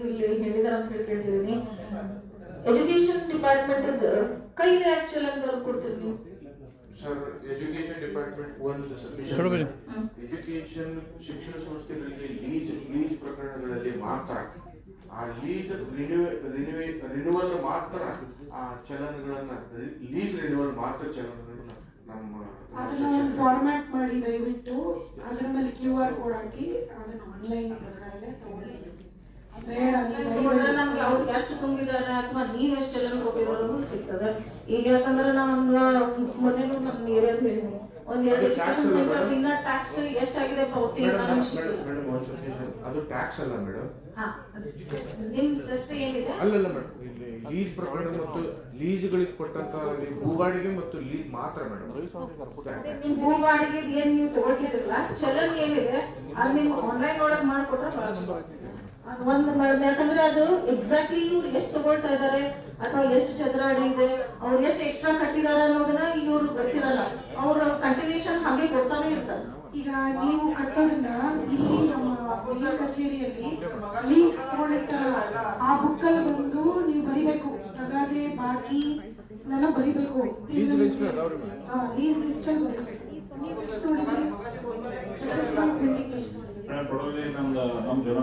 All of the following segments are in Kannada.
ಈಗ ಇಲ್ಲಿ ಹೇಳಿದಾರ ಅಂತ ಹೇಳಿ ಕೇಳ್ತಿದ್ದೀನಿ. ಎಜುಕೇಶನ್ ಡಿಪಾರ್ಟ್ಮೆಂಟ್ ಕೈಲಿ ಆಕ್ಚುಲ್ ಚಲನ್ ಬರ್ದು ಕೊಡ್ತೀರಿ ನೀವು? ಸರ್ ಎಜುಕೇಶನ್ ಡಿಪಾರ್ಟ್ಮೆಂಟ್ ಒಂದು ಸಬ್ಮಿಷನ್ ಎಜುಕೇಶನ್ ಶಿಕ್ಷಣ ಸಂಸ್ಥೆಗಳಿಗೆ ಲೀಸ್ ಲೀಸ್ ಪ್ರಕರಣಗಳಲ್ಲಿ ಮಾತ್ರ ಆ ಲೀಸ್ ರಿನ್ಯೂವೆ ರಿನ್ಯೂವಲ್ ಮಾತ್ರ ಆ ಚಲನ್ಗಳನ್ನ ಲೀಜ್ ರಿನ್ಯೂವಲ್ ಮಾತ್ರ ಚಲನ್ಗಳನ್ನ ನಮ್ಮ ಅದನ್ನ ಒಂದು ಫಾರ್ಮ್ಯಾಟ್ ಮಾಡಿ ದಯವಿಟ್ಟು ಅದ್ರ ಮೇಲೆ ಕ್ಯೂ ಆರ್ ಕೋಡ್ ಹಾಕಿ ಅದನ್ನ ಆನ್ಲೈನ್ ಪ್ರಕಾರನೇ ತಗೊಳ್ಳಿ ನಮ್ಗೆ ಎಷ್ಟು ತುಂಬಿದಾರೆ ಅಥವಾ ನೀವ್ ಎಷ್ಟು ಚಲನ್ ಕೊಟ್ಟಿರೋದು ಸಿಗ್ತದೆ. ಈಗ ಯಾಕಂದ್ರೆ ನಾ ಒಂದು ನನ್ನ ಏರಿಯಾದ ಒಂದ್ ಎರಡು ಎಜುಕೇಶನ್ ಸೆಂಟರ್ ಇನ್ನ ಟ್ಯಾಕ್ಸ್ ಎಷ್ಟಾಗಿದೆ ಸಬ್ಮಿಷನ್ ಅದು ಟ್ಯಾಕ್ಸ್ ಅಲ್ಲ ಮೇಡಮ್. ಹಾ ಅದು cess. ನಿಮ್ ಸೆಸ್ ಏನಿದೆ? ಅಲ್ಲಲ್ಲ ಮೇಡಮ್. ಇಲ್ಲಿ ಲೀಸ್ ಪ್ರಕರಣ ಮತ್ತು ಕೊಟ್ಟಂತ ಅಲ್ಲಿ ಭೂಬಾಡಿಗೆ ಮತ್ತು ಲೀಸ್ ಮಾತ್ರ ಮೇಡಮ್. ಭೂಬಾಡಿಗೆ ನಿಮ್ ಭೂ ಬಾಡಿಗೆ ಏನ್ ನೀವು ತಗೊಳ್ತಿದ್ರಲ್ಲ ಚಲನ್ ಏನಿದೆ ಅದು ನೀವು ಆನ್ಲೈನ್ ಒಳಗ್ ಮಾಡ್ಕೊಟ್ರೆ. ಅದು ಒಂದು ಮೇಡಮ್ ಯಾಕಂದ್ರೆ ಅದು ಎಕ್ಸಾಕ್ಟ್ಲಿ ಇವ್ರು ಎಷ್ಟು ತಗೊಳ್ತಾ ಇದಾರೆ ಅಥವಾ ಎಷ್ಟು ಚದರ ಅಡಿ ಇದೆ ಅವ್ರು ಎಷ್ಟು ಎಕ್ಸ್ಟ್ರಾ ಕಟ್ಟಿದಾರೆ ಅನ್ನೋದನ್ನ ಇವ್ರು ಗೊತ್ತಿರಲ್ಲ. ಅವ್ರ ಕಂಟಿನ್ಯೂಷನ್ ಹಾಗೆ ಕೊಡ್ತಾನೆ ಇರ್ತಾರೆ. ಈಗ ನೀವು ಕಟ್ಟೋದ್ರಿಂದ ಇಲ್ಲಿ ನಮ್ಮ ಕಚೇರಿಯಲ್ಲಿ ಲೀಸ್ ತಗೊಂಡಿರ್ತಾರಲ್ಲ ಆ ಬುಕ್ ಅಲ್ಲಿ ಬಂದು ನೀವು ಬರಿಬೇಕು. ತಗಾದೆ ಬಾಕಿ ಇದೆಲ್ಲ ಬರಿಬೇಕು? ಲೀಸ್ ಲಿಸ್ಟ್ ಅಲ್ಲಿ ಬರಿಬೇಕು. ನೀವು ಟೋಟಲಿ ನಮ್ದು ನಮ್ಮ ಜನ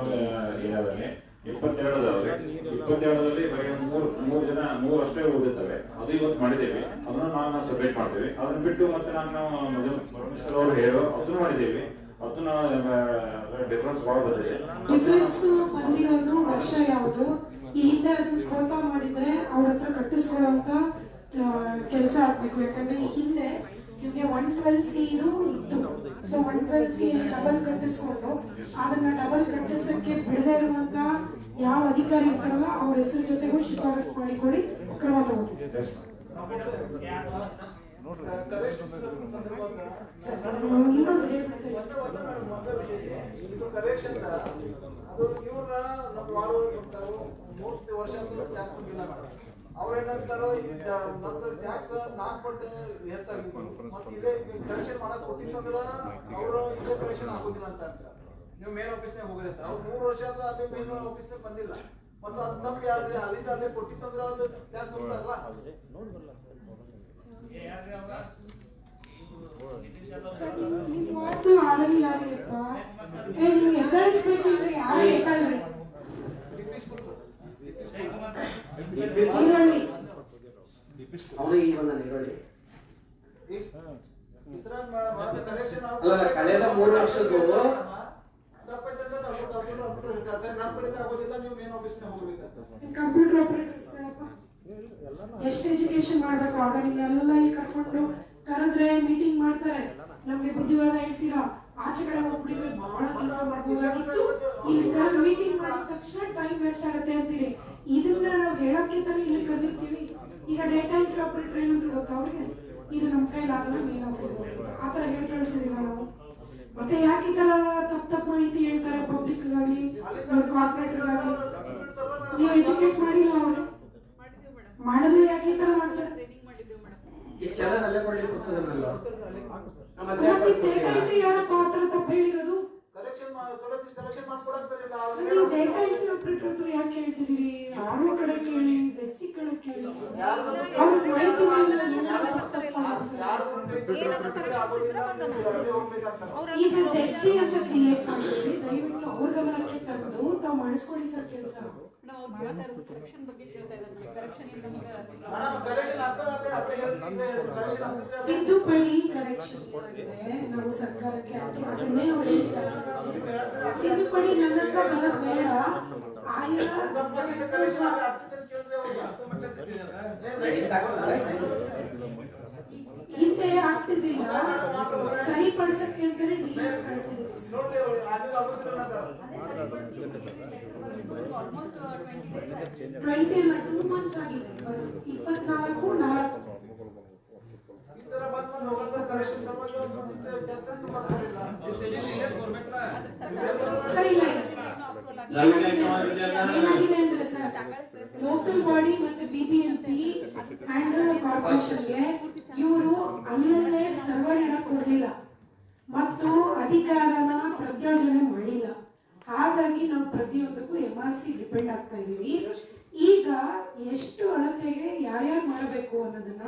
ಏರಿಯಾದಲ್ಲಿ ಇಪ್ಪತ್ತೆರಡು ಅದಾವೆ ಇಪ್ಪತ್ತೆರಡರಲ್ಲಿ ಬರೀ ಮೂರು ಮೂರು ಜನ ಮೂರು ಅಷ್ಟೇ ಉಳಿದಿರ್ತವೆ ಅದು ಇವತ್ತು ಮಾಡಿದ್ದೇವೆ. ಅದನ್ನ ನಾನು ಸಬ್ಮಿಟ್ ಮಾಡ್ತೀವಿ. ಅದನ್ನ ಬಿಟ್ಟು ಮತ್ತೆ ನಾನು ಮೊದಲು ಪರಮೇಶ್ವರ್ ಅವರು ಹೇಳೋ ಅದನ್ನು ಮಾಡಿದ್ದೇವೆ. ಅದನ್ನ ಡಿಫ್ರೆನ್ಸ್ ಭಾಳ ಬಂದಿದೆ. ಡಿಫ್ರೆನ್ಸ್ ಬಂದಿರೋದು ವರ್ಷ ಯಾವುದು? ಈ ಹಿಂದೆ ಅದನ್ನ ಖೋತಾ ಮಾಡಿದ್ರೆ ಅವ್ರ ಹತ್ರ ಕಟ್ಟಿಸ್ಕೊಳ್ಳೋ ಕೆಲಸ ಆಗ್ಬೇಕು. ಯಾಕಂದ್ರೆ ಹಿಂದೆ ನಿಮ್ಗೆ ಒನ್ ಟ್ವೆಲ್ ಸಿ ಇತ್ತು. So one twelve C double ಕಟ್ಟಿಸ್ಕೊಂಡು ಅದನ್ನ ಡಬಲ್ ಕಟ್ಟಿಸಕ್ಕೆ ಬಿಡದೆ ಇರುವಂತ ಯಾವ ಅಧಿಕಾರಿ ಇರ್ತಾರಲ್ಲ ಅವ್ರ ಹೆಸರು ಜೊತೆಗೂ ಶಿಫಾರಸ್ ಮಾಡಿಕೊಡಿ ಕ್ರಮ ತಗೋತೀವಿ ನಮ್ಮ ನಮ್ದು ನಾಲ್ಕು ಪಟ್ಟು ಕೊಟ್ಟಿತ್ತಂದ್ರ ಅವರು ಇಲ್ಲೇ ಕರೆಕ್ಷನ್ ಆಗೋದಿಲ್ಲ ಅಂತ ನೀವು ಮೇನ್ ಆಫೀಸ್ನಾಗ ಅವ್ರು ಮೂರು ವರ್ಷ ಮೇನ್ ಆಫೀಸ್ನಾಗ ಬಂದಿಲ್ಲ. ಅದು ಅದು ಸರ್, ನಿಮ್- ನಿಮ್ ಮಾತು ಆಡಲಿ ಯಾರಿಗಪ್ಪ ಏ ನಿಮ್ಗೆ ಎದುರಿಸ್ಬೇಕಿಲ್ರಿ ಯಾರು ಈರುಳ್ಳಿ ಅವನು ಈಗ ಬಂದ ಈರುಳ್ಳಿ ಕರೆಕ್ಷನ್ ಅಲ್ಲ, ಕಳೆದ ಮೂರು ವರ್ಷದ್ದು. ಕಂಪ್ಯೂಟರ್ ಆಪರೇಟರ್ಸ್ ಎಷ್ಟು ಎಜುಕೇಶನ್ ಮಾಡ್ಬೇಕು? ಆಗ ನಿಮ್ಮೆಲ್ಲ ಇಲ್ಲಿ ಕರ್ಕೊಂಡು ಕರೆದ್ರೆ ಮೀಟಿಂಗ್ ಮಾಡ್ತಾರೆ. ನಮ್ಗೆ ಬುದ್ಧಿವಾದ ಹೇಳ್ತೀರಾ? ಆಚೆ ಕಡೆ ಹೋಗ್ಬಿಟ್ಟಿದ್ರೆ ಬಹಳ ಕೆಲಸ ಮಾಡ್ಬೋದಾಗಿತ್ತು. ಇಲ್ಲಿ ಕರೆದು ಮೀಟಿಂಗ್ ಮಾಡಿದ ತಕ್ಷಣ ಟೈಮ್ ವೇಸ್ಟ್ ಆಗುತ್ತೆ ಅಂತೀರಿ. ಇದನ್ನ ನಾವು ಹೇಳಕ್ಕಿಂತಾನೆ ಇಲ್ಲಿ ಕಲಿತೀವಿ ಈಗ ಡೇಟಾ ಎಂಟ್ರಿ ಆಪರೇಟರ್ ಏನಂತ ಗೊತ್ತಾ ಅವ್ರಿಗೆ? ಇದು ನಮ್ಮ ಕೈಲಾಗಲ್ಲ ಮೇನ್ ಆಫೀಸ್ ಆ ಥರ ಹೇಳಿ ಕಳಿಸಿದೀವಿ ನಾವು. ಮತ್ತೆ ಯಾಕೆ ಈ ತರ ತಪ್ಪು ತಪ್ಪು ಮಾಹಿತಿ ಹೇಳ್ತಾರೆ ಪಬ್ಲಿಕ್ ಆಗಲಿ ಕಾರ್ಪೊರೇಟರ್ ಆಗಲಿ ನೀವು ಎಜುಕೇಟ್ ಮಾಡಿಲ್ಲ ಅವರು? ಮಾಡಿದ್ರೆ ಯಾಕೆ ಈ ತರ ಮಾಡ್ತಾರೆ? ಈ ಚಲನ್ ಅಲ್ಲೇ ಕೊಡ್ಲಿಕ್ಕೆ ಕೊಡ್ತದಲ್ಲ ಮತ್ತೆ ಮತ್ತೆ ಡೇಟಾ ಎಂಟ್ರಿ ಯಾರಪ್ಪ ಆ ತರ ತಪ್ಪು ಹೇಳಿರೋದು? ಡೇಟಾ ಎಂಟ್ರಿ ಆಪರೇಟರ್ ಯಾಕೆ ಹೇಳ್ತಿದ್ದೀರಿ ಆರ್ಒ ಕಡೆ ಕೇಳಿ ಜೆಡ್ಸಿ ಕಡೆ ಕೇಳಿ ಅವ್ರು ಮಾಹಿತಿ ಮಾಡಿದ್ರೆ ಏನಾದ್ರು ತಪ್ಪು ಮಾಡ್ತಾರೆ. ಈಗ ಸೆಕ್ಸಿ ಅಂತ ಕ್ರಿಯೇಟ್ ಮಾಡಿದ್ರಿ ದಯವಿಟ್ಟು ಅವ್ರ ಗಮನಕ್ಕೆ ತಂದು ತಾವು ಮಾಡಿಸ್ಕೊಳ್ಳಿ ಸರ್ ಕೆಲಸ ತಿದ್ದುಪಡಿ ಕರೆಕ್ಷನ್ ನಾವು ಸರ್ಕಾರಕ್ಕೆ ಹಾಕಿ ಅದನ್ನೇ ಅವ್ರು ಹೇಳಿದ್ದಾರೆ ತಿದ್ದುಪಡಿ ನನ್ನ ಬರೋದು ಬೇಡ ಆಯಾ ತಪ್ಪಾಗಿದ್ದ ಕರೆಕ್ಷನ್ ಆಗ್ತದೆ ಅಂತ ಕೇಳಿದ್ರೆ ಹಿಂದೆ ಆಗ್ತಿದ್ದಿಲ್ಲ. ಸರಿಪಡಿಸಕ್ಕೆ ಅಂತಾನೆ ಡಿ ಅಂತಾರೆ. ಟ್ವೆಂಟಿ ಅಲ್ಲ ಟೂ ಮಂತ್ಸ್ ಆಗಿದೆ. ಇಪ್ಪತ್ನಾಲ್ಕು ನಾಲ್ಕು. ಸರಿ. ಇಲ್ಲ. ಲೋಕಲ್ ಬಾಡಿ ಮತ್ತೆ ಬಿಬಿಎಂಪಿ ಹ್ಯಾಂಡಲ್ ಕಾರ್ಪೊರೇಷನ್ಗೆ ಇವರು ಅಲ್ಲಲ್ಲೇ ಇಡಕ್ ಕೊಡ್ಲಿಲ್ಲ ಮತ್ತು ಅಧಿಕಾರನ ಪ್ರತ್ಯೋಜನೆ ಮಾಡಿಲ್ಲ. ಹಾಗಾಗಿ ನಾವು ಪ್ರತಿಯೊಂದಕ್ಕೂ ಎಂ ಆರ್ ಸಿ ಡಿಪೆಂಡ್ ಆಗ್ತಾ ಇದೀವಿ. ಈಗ ಎಷ್ಟು ಅಳತೆಗೆ ಯಾರ್ಯಾರು ಮಾಡಬೇಕು ಅನ್ನೋದನ್ನ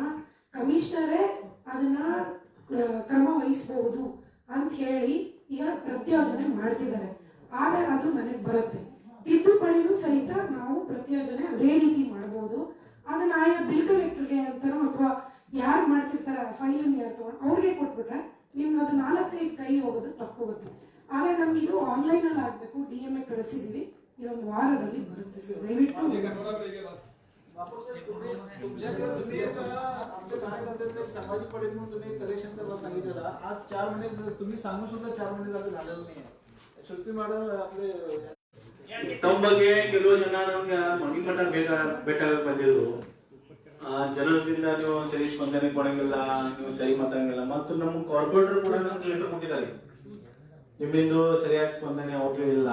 ಕಮಿಷನರೇ ಅದನ್ನ ಕ್ರಮ ವಹಿಸಬಹುದು ಅಂತ ಹೇಳಿ ಈಗ ಪ್ರತ್ಯೋಜನೆ ಮಾಡ್ತಿದ್ದಾರೆ. ಆಗ ಅದು ನನಗೆ ಬರುತ್ತೆ ತಿದ್ದುಪಡಿನೂ ಸಹಿತ ನಾವು ಪ್ರತ್ಯೋಜನೆ ಅದೇ ರೀತಿ ಮಾಡಬಹುದು ಅದನ್ನ ಆಯಾ ಬಿಲ್ ಕಲೆಕ್ಟರ್ಗೆ ಅಂತಾನೋ ಅಥವಾ ಯಾರು ಮಾಡ್ತಿರ್ತಾರೆ ಫೈಲ್ ಯಾರು ತಗೊಂಡು ಅವ್ರಿಗೆ ಕೊಟ್ಬಿಟ್ರೆ ನಿಮ್ಗೆ ಅದು ನಾಲ್ಕೈದು ಕೈ ಹೋಗೋದು ತಪ್ಪೋಗುತ್ತೆ ಆದ್ರೆ ನಮ್ಗೆ ಇದು ಆನ್ಲೈನ್ ಅಲ್ಲಿ ಆಗ್ಬೇಕು ಡಿ ಎಂ ಎ ಕಳಿಸಿದೀವಿ ಇದೊಂದು ವಾರದಲ್ಲಿ ಬರುತ್ತೆ ಸರ್ ದಯವಿಟ್ಟು बापू साहेब तुम्ही तुमच्याकडे तुम्ही एक आमच्या कार्यकर्त्याचं एक सामाजिक पडे म्हणून तुम्ही कलेक्शन करायला सांगितलेलं आज चार महिने जर- तुम्ही सांगून सुद्धा चार महिने झाले झालेलं नाही ತಮ್ಮ ಬಗ್ಗೆ ಕೆಲವು ಜನ ನಮ್ಗೆ ಮನಿ ಮಠ ಭೇಟ ಭೇಟಿಯಾಗಿ ಬಂದಿದ್ರು ಜನರಿಂದ ನೀವು ಸರಿ ಸ್ಪಂದನೆ ಕೊಡಂಗಿಲ್ಲ ನೀವು ಸರಿ ಮಾತಂಗಿಲ್ಲ ಮತ್ತು ನಮ್ಮ ಕಾರ್ಪೊರೇಟರ್ ಕೂಡ ನಮ್ಗೆ ಲೆಟರ್ ಕೊಟ್ಟಿದ್ದಾರೆ. ನಿಮ್ಮಿಂದು ಸರಿಯಾಗಿ ಸ್ಪಂದನೆ ಇಲ್ಲ.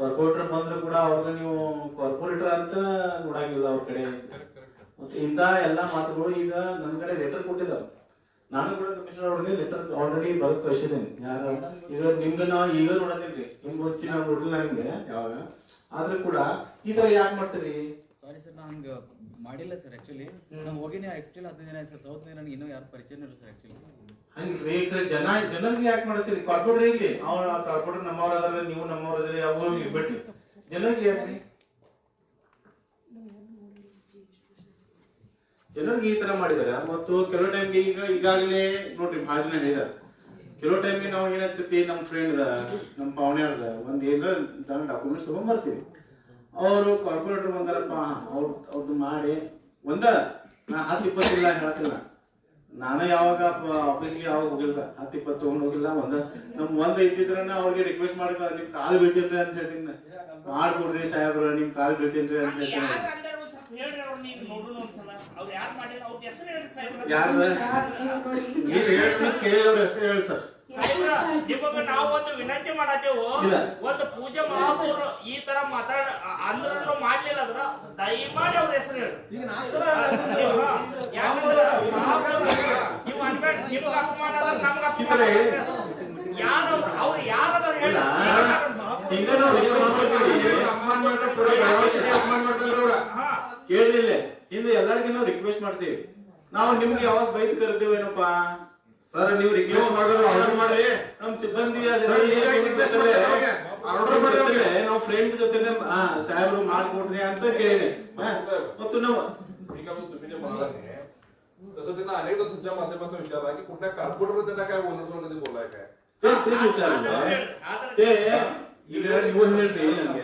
ಕಾರ್ಪೊರೇಟರ್ ಬಂದ್ರು ಕೂಡ ಅವ್ರನ್ನ ನೀವು ಕಾರ್ಪೊರೇಟರ್ ಅಂತ ನೋಡಂಗಿಲ್ಲ ಅವ್ರ ಕಡೆ. ಮತ್ತೆ ಇಂತಹ ಎಲ್ಲಾ ಮಾತುಗಳು ಈಗ ನನ್ನ ಕಡೆ ಲೆಟರ್ ಕೊಟ್ಟಿದ್ದಾರೆ. ನಾನು ಕೂಡ ಕಮಿಷನರ್ ಅವ್ರಿಗೆ ಲೆಟರ್ ಆಲ್ರೆಡಿ ಬರ್ ಕಳಿಸಿದ್ದೀನಿ. ಯಾರ? ಈಗ ನಿಮ್ಗೆ ನಾವು ಈಗ ನೋಡೋದಿಲ್ರಿ ನಿಮ್ಗೆ ಮುಂಚೆ ನಾವು ನೋಡಿಲ್ಲ ನಿಮ್ಗೆ. ಯಾವಾಗ? ಆದ್ರೂ ಕೂಡ ಈ ತರ ಯಾಕೆ ಮಾಡ್ತೀರಿ? ಸಾರಿ ಸರ್ ನಾನು ಹಂಗೆ ಮಾಡಿಲ್ಲ ಸರ್ ಆಕ್ಚುಲಿ ನಾನು ಹೋಗಿನಿ ಆಕ್ಚುಲಿ ಹದಿನೈದು ದಿನ ಸರ್ ಸೌತ್ ನನಗೆ ಇನ್ನೂ ಯಾರು ಪರಿಚಯನೂ ಇಲ್ಲ ಸರ್ ಆಕ್ಚುಲಿ ಹಂಗೆ ರೇಟ್ ಜನ ಜನರಿಗೆ ಯಾಕೆ ಮಾಡ್ತೀರಿ? ಕಾರ್ಪೊರೇಟ್ ಇರ್ಲಿ. ಅವ್ರ ಕಾರ್ಪೊರೇಟ್ ನಮ್ಮವ್ರ ಅದಾರ ನೀವು ನಮ್ಮವ್ರ ಅದ್ರಿ ಅವ್ರು ಬಿಟ್ರಿ ಜನರಿಗೆ ಯಾಕ್ರಿ ಜನರಿಗೆ ಈ ತರ ಮಾಡಿದಾರೆ ಮತ್ತು ಕೆಲವು ಟೈಮ್ಗೆ ಈಗ ಈಗಾಗಲೇ ನೋಡ್ರಿ ಭಾಳ ಜನ ಹೇಳಿದಾರೆ. ಕೆಲವು ಟೈಮ್ಗೆ ನಾವು ಏನಾಗ್ತೈತಿ ನಮ್ಮ ಫ್ರೆಂಡ್ ಅದ ನಮ್ಮ ಪಾವನೆ ಅದ ಒಂದ್ ಏನಾರ ಡಾಕ್ಯುಮೆಂಟ್ಸ್ ತಗೊಂಡ್ ಬರ್ತೀವಿ. ಅವರು ಕಾರ್ಪೊರೇಟರ್ ಬಂದಾರಪ್ಪ ಅವ್ರ ಅವ್ರದ್ದು ಮಾಡಿ, ಒಂದ, ನಾ ಹತ್ತು ಇಪ್ಪತ್ತಿಲ್ಲ ಹೇಳತ್ತಿಲ್ಲ. ನಾನು ಯಾವಾಗ ಆಫೀಸ್ಗೆ ಯಾವಾಗ ಹೋಗಿಲ್ಲ ಹತ್ತು ಇಪ್ಪತ್ತು ತಗೊಂಡ್ ಹೋಗಿಲ್ಲ, ಒಂದ, ನಮ್ ಒಂದ್ ಇದ್ದಿದ್ರನ್ನ ಅವ್ರಿಗೆ ರಿಕ್ವೆಸ್ಟ್ ಮಾಡಿದ ನಿಮ್ ಕಾಲ್ ಬೀಳ್ತೀನ್ರಿ ಅಂತ ಹೇಳ್ತೀನಿ. ಮಾಡ್ಕೊಡ್ರಿ ಸಾಹೇಬ್ರ, ನಿಮ್ ಕಾಲ್ ಬೀಳ್ತೀನ್ರಿ ಅಂತ ಹೇಳ್ತೀನಿ. ಹೇಳ್ರಿ ಅವ್ರು ನೀವು ನೋಡೋಣ ಒಂದ್ಸಲ ಅವ್ರು ಯಾರು ಮಾಡಿಲ್ಲ? ಅವ್ರ ಹೆಸರು ಹೇಳ್ರಿ ಸಾಹೇಬ್ರ ಯಾರು? ನೀವ್ ಹೇಳ್ರಿ ಕೇಳಿ ಅವ್ರ ಹೆಸರು ಹೇಳಿ ಸರ್. ಸಾಹೇಬ್ರ ನಿಮಗ ನಾವು ಒಂದು ವಿನಂತಿ ಮಾಡತ್ತೇವು. ಒಂದು ಪೂಜೆ ಮಹಾಪೂರ್ ಈ ತರ ಮಾತಾಡ ಅಂದ್ರೂ ಮಾಡ್ಲಿಲ್ಲ ಅದ್ರ ದಯಮಾಡಿ ಅವ್ರ ಹೆಸರು ಹೇಳಿ. ಈಗ ನಾಲ್ಕು ಸಲ ಯಾಕಂದ್ರ ಮಹಾಪೌರು ನೀವು ಅನ್ಬೇಡ ನಿಮ್ಗ ಅಪಮಾನ ಅದ ನಮ್ಗ ಅಪಮಾನ ಯಾರು ಅವ್ರು ಯಾರದಾರ ಹೇಳಿ ಮಾಡ್ಕೊಳ್ತೀವಿ. ಹಾ ಕೇಳಿಲ್ಲ ಹಿಂದೆ ಎಲ್ಲರಿಗೂ ನಾವು ರಿಕ್ವೆಸ್ಟ್ ಮಾಡ್ತೀವಿ ನಾವು ನಿಮ್ಗೆ ಯಾವಾಗ ಬೈದ್ ಕರಿತೀವೇನಪ್ಪ ಸರ್ ನೀವು ರಿಕ್ವೆಸ್ಟ್ ಮಾಡೋದು ಆರ್ಡರ್ ಮಾಡ್ರಿ ನಮ್ ಸಿಬ್ಬಂದಿ ಆರ್ಡರ್ ಮಾಡಿದ್ರೆ ನಾವು ಫ್ರೆಂಡ್ ಜೊತೆ ಸಾಹೇಬ್ರು ಮಾಡ್ಕೊಡ್ರಿ ಅಂತ ಕೇಳಿ ಮತ್ತು ನಾವು मी काय म्हणतो तुम्ही जे म्हणाला तसं त्यांना अनेकदा तुमच्या माध्यमातून विचारला की कुठल्या कार्पोरेटर त्यांना काय बोलत कधी बोलाय काय तेच तेच ವಿಚಾರ ते ಈಗ ನೀವು ಹೇಳ್ರಿ ನಮ್ಗೆ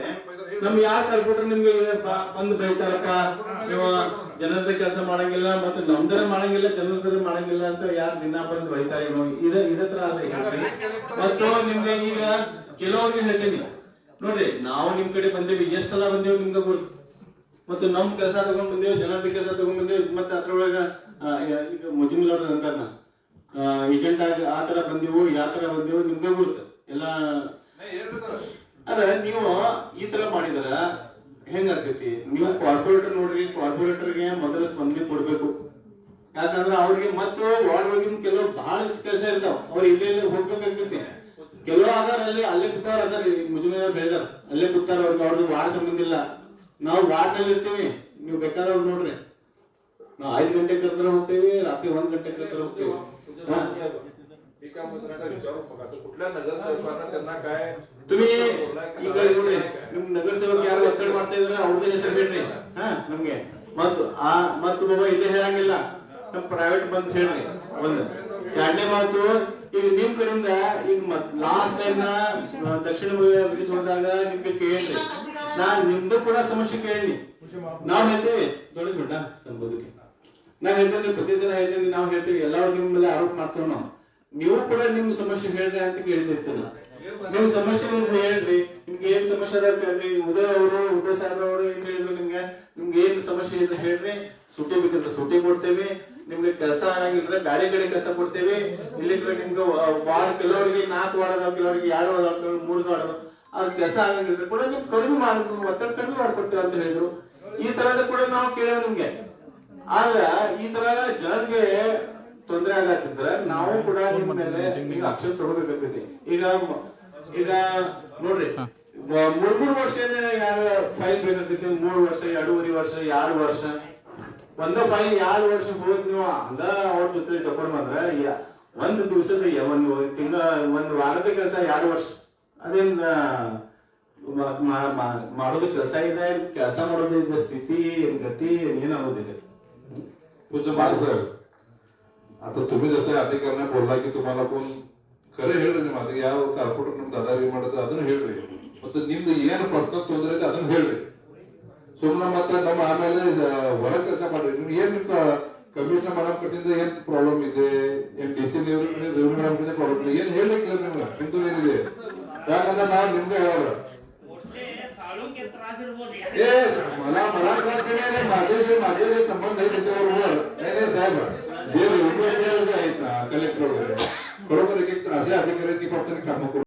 ನಮ್ ಯಾರ ಕರ್ಕೊಟ್ರೆ ನಿಮ್ಗೆ ಬಂದ್ ಬೈತಾರಪ್ಪ ನೀವು ಜನರದ ಕೆಲಸ ಮಾಡಂಗಿಲ್ಲ ಮತ್ತೆ ನಮ್ದರ ಮಾಡಂಗಿಲ್ಲ, ಜನರದ ಮಾಡಂಗಿಲ್ಲ ಅಂತ ಯಾರು ದಿನ ಬಂದ್ ಬೈತಾರ ಏನೋ ಇದ ಇದ ತರ ಆಸೆ ಹೇಳ್ರಿ ಮತ್ತು ನಿಮ್ಗೆ ಈಗ ಕೆಲವ್ರಿಗೆ ಹೇಳ್ತೀನಿ. ನೋಡ್ರಿ ನಾವು ನಿಮ್ ಕಡೆ ಬಂದೇವಿ, ಎಷ್ಟ್ ಸಲ ಬಂದೇವಿ ನಿಮ್ಗೆ ಗೊತ್ತು. ಮತ್ತು ನಮ್ ಕೆಲಸ ತಗೊಂಡ್ ಬಂದೇವಿ, ಜನರದ ಕೆಲಸ ತಗೊಂಡ್ ಬಂದೇವಿ, ಮತ್ತೆ ಅದ್ರೊಳಗ ಈಗ ಮುಜಿಮ್ಲವ್ರ ಅಂತಾರ ಏಜೆಂಟ್ ಆಗಿ ಆ ತರ ಬಂದೇವು ಯಾವ ತರ ಬಂದೆವು, ನಿಮ್ಗೆ ಗೊತ್ತು. ಎಲ್ಲ ಅದ, ನೀವು ಈ ತರ ಮಾಡಿದ್ರ ಹೆಂಗಾಗ್ತೈತಿ ನೀವು ಕಾರ್ಪೊರೇಟರ್ ನೋಡ್ರಿ ಕಾರ್ಪೊರೇಟರ್ಗೆ ಮೊದಲ ಸ್ಪಂದನೆ ಕೊಡ್ಬೇಕು. ಯಾಕಂದ್ರ ಅವ್ರಿಗೆ ಮತ್ತು ವಾರ್ಡ್ ಒಳಗಿನ ಕೆಲವು ಬಹಳ ಕೆಲಸ ಇರ್ತಾವ. ಅವ್ರು ಇಲ್ಲೇ ಇಲ್ಲೇ ಹೋಗ್ಬೇಕಾಗ್ತೈತಿ. ಕೆಲವು ಅದಾರ ಅಲ್ಲಿ ಅಲ್ಲೇ ಕೂತಾರ ಅದಾರ ಮುಜುಮದಾರ್ ಬೆಳೆದಾರ. ಅಲ್ಲೇ ಕೂತಾರ ಅವ್ರಿಗೆ ಅವ್ರದ್ದು ವಾರ್ಡ್ ಸಂಬಂಧ ಇಲ್ಲ. ನಾವು ವಾರ್ಡ್ನಲ್ಲಿ ಇರ್ತೀವಿ. ನೀವು ಬೇಕಾದ್ರೆ ಅವ್ರು ನೋಡ್ರಿ. ನಾವು ಐದು ಗಂಟೆ ಕರೆದ್ರೆ ಹೋಗ್ತೇವಿ, ರಾತ್ರಿ ಒಂದ್ ಗಂಟೆ ಕತ್ರ ಹೋಗ್ತೇವಿ. ಹಾ. मी काय म्हणतो नका विचारू बघा तर कुठल्या नगरसेवकांना त्यांना काय तुम्ही बोललाय का? ಈಗ ನೋಡ್ರಿ ನಿಮ್ ನಗರಸೇವಕ ಯಾರು ಒತ್ತಡ ಮಾಡ್ತಾ ಇದ್ರೆ ಅವ್ರದೇ ಹೆಸರು ಬಿಡ್ರಿ ಹಾ ನಮ್ಗೆ ಮತ್ತು ಆ ಮತ್ತು ಬಾಬಾ ಇಲ್ಲೇ ಹೇಳಂಗಿಲ್ಲ ನಮ್ ಪ್ರೈವೇಟ್ ಬಂದ್ ಹೇಳ್ರಿ ಒಂದು ಎರಡನೇ ಮಾತು ಈಗ ನಿಮ್ ಕಡೆಯಿಂದ ಈಗ ಲಾಸ್ಟ್ ಟೈಮ್ ನಾ ಆ, ದಕ್ಷಿಣ ವಿಸಿಟ್ ಹೋದಾಗ ನಿಮ್ಗೆ ಕೇಳಿ ನಾನ್ ನಿಮ್ದು ಕೂಡ ಸಮಸ್ಯೆ ಕೇಳಿ ನಾವ್ ಹೇಳ್ತೀವಿ ತೋರಿಸ್ಬಿಟ್ಟ ಸ್ವಲ್ಪ ಬದುಕಿ ನಾವ್ ಹೇಳ್ತೇವೆ ಪ್ರತಿ ಸಲ ಹೇಳ್ತೇವೆ ನಾವು ಹೇಳ್ತೀವಿ ಎಲ್ಲರೂ ನಿಮ್ ಮೇಲೆ ಆರೋಪ ಮಾಡ್ತೇವೆ ನಾವು ನೀವು ಕೂಡ ನಿಮ್ ಸಮಸ್ಯೆ ಹೇಳ್ರಿ ಅಂತ ಕೇಳ್ತಿರ್ತೀನಿ ನಿಮ್ ಸಮಸ್ಯೆ ಹೇಳ್ರಿ, ನಿಮ್ಗೆ ಏನ್ ಸಮಸ್ಯೆ ಅದ ಕೇಳ್ರಿ ಉದಯ ಅವರು, ಉದಯ ಸಾಹೇಬ್ ಅವರು ಏನ್ ಹೇಳಿದ್ರು ನಿಮ್ಗೆ? ನಿಮ್ಗೆ ಏನ್ ಸಮಸ್ಯೆ ಅಂತ ಹೇಳ್ರಿ. ಸುಟಿ ಬೇಕಂದ್ರೆ ಸುಟಿ ಕೊಡ್ತೇವೆ. ನಿಮ್ಗೆ ಕೆಲಸ ಆಗಂಗಿದ್ರೆ ಬ್ಯಾರೆ ಕಡೆ ಕೆಲಸ ಕೊಡ್ತೇವೆ. ಇಲ್ಲಿ ನಿಮ್ಗೆ ವಾರ್ಡ್ ಕೆಲವರಿಗೆ, ನಾಲ್ಕು ವಾರ್ಡ್ ಅದಾವ ಕೆಲವರಿಗೆ, ಎರಡು ವಾರ್ಡ್ ಅದಾವ ಮೂರು ವಾರ್ಡ್ ಅದಾವ ಅದ್ ಕೆಲಸ ಆಗಂಗಿದ್ರೆ ಕೂಡ ನಿಮ್ ಕಡಿಮೆ ಮಾಡುದು ಒತ್ತಡ ಕಡಿಮೆ ಮಾಡ್ಕೊಡ್ತೇವೆ ಅಂತ ಹೇಳಿದ್ರು. ಈ ತರದ ಕೂಡ ನಾವು ಕೇಳೋ ನಿಮ್ಗೆ. ಆದ್ರ ಈ ತರ ಜನರಿಗೆ ತೊಂದರೆ ಆಗತ್ತಿದ್ರ ನಾವು ಕೂಡ ನಿಮ್ಮ ಮೇಲೆ ಅಕ್ಷರ ಆಕ್ಷನ್ ತಗೋಬೇಕಾಗ್ತೈತಿ ಈಗ ಈಗ ನೋಡ್ರಿ ಮೂರ್ ಮೂರ್ ವರ್ಷ ಯಾರ ಫೈಲ್ ಬೇಕಾಗ್ತೈತಿ? ಮೂರ್ ವರ್ಷ ಎರಡೂವರೆ ವರ್ಷ ಎರಡು ವರ್ಷ. ಒಂದ ಫೈಲ್ ಎರಡು ವರ್ಷ ಹೋಗಿ ನೀವು. ಅಂದ ಅವ್ರ ಜೊತೆ ತಕೊಂಡ್ ಬಂದ್ರ ಒಂದ್ ದಿವಸದ ಒಂದು ತಿಂಗಳ ಒಂದು ವಾರದ ಕೆಲಸ ಎರಡು ವರ್ಷ. ಅದೇನ್ ಮಾಡೋದು ಕೆಲಸ ಇದೆ ಕೆಲಸ ಮಾಡೋದು ಸ್ಥಿತಿ ಏನ್ ಗತಿ ಏನಾಗೋದಿದೆ ಪೂಜೆ ಮಾಡ್ತಾರೆ आता तुम्ही जसं अधिकाऱ्यांना बोलला की तुम्हाला कोण खरं ಹೇಳ್ರಿ ನಿಮ್ಮ ಅದಕ್ಕೆ ಯಾವ ಕಾರ್ಪೊರೇಟ್ ನಿಮ್ ದಾದಾಗಿರಿ ಮಾಡುತ್ತೆ ಅದನ್ನ ಹೇಳ್ರಿ ಮತ್ತೆ ನಿಮ್ದು ಏನ್ ಪರ್ಸನಲ್ ತೊಂದರೆ ಐತೆ ಅದನ್ನ ಹೇಳ್ರಿ ಸುಮ್ಮನೆ ಮತ್ತೆ ನಮ್ಮ ಆಮೇಲೆ ಹೊರ ಕೆಲಸ ಮಾಡ್ರಿ ನಿಮ್ಗೆ ಏನ್ ನಿಮ್ ಕಮಿಷನರ್ ಮೇಡಮ್ ಕಡೆಯಿಂದ ಏನ್ ಪ್ರಾಬ್ಲಮ್ ಇದೆ ಏನ್ ಡಿ ಸಿ ರೆವಿನ್ಯೂ ಮೇಡಮ್ ಕಡೆ ಪ್ರಾಬ್ಲಮ್ ಇದೆ ಏನ್ ಹೇಳ್ಲಿಕ್ಕಿಲ್ಲ ನಿಮ್ಗೆ ನಿಮ್ದು ಏನಿದೆ ಯಾಕಂದ್ರೆ ನಾವು ನಿಮ್ಗೆ ಹೇಳೋಣ ಸಾಳುಂಕೆ ತ್ರಾಸ ಇರ್ಬೋದು ए मला मला त्रास देण्याने माझे जे रेल्वे आहेत ना कलेक्टर वगैरे बरोबर एक असे अधिकारी फक्त कामं करून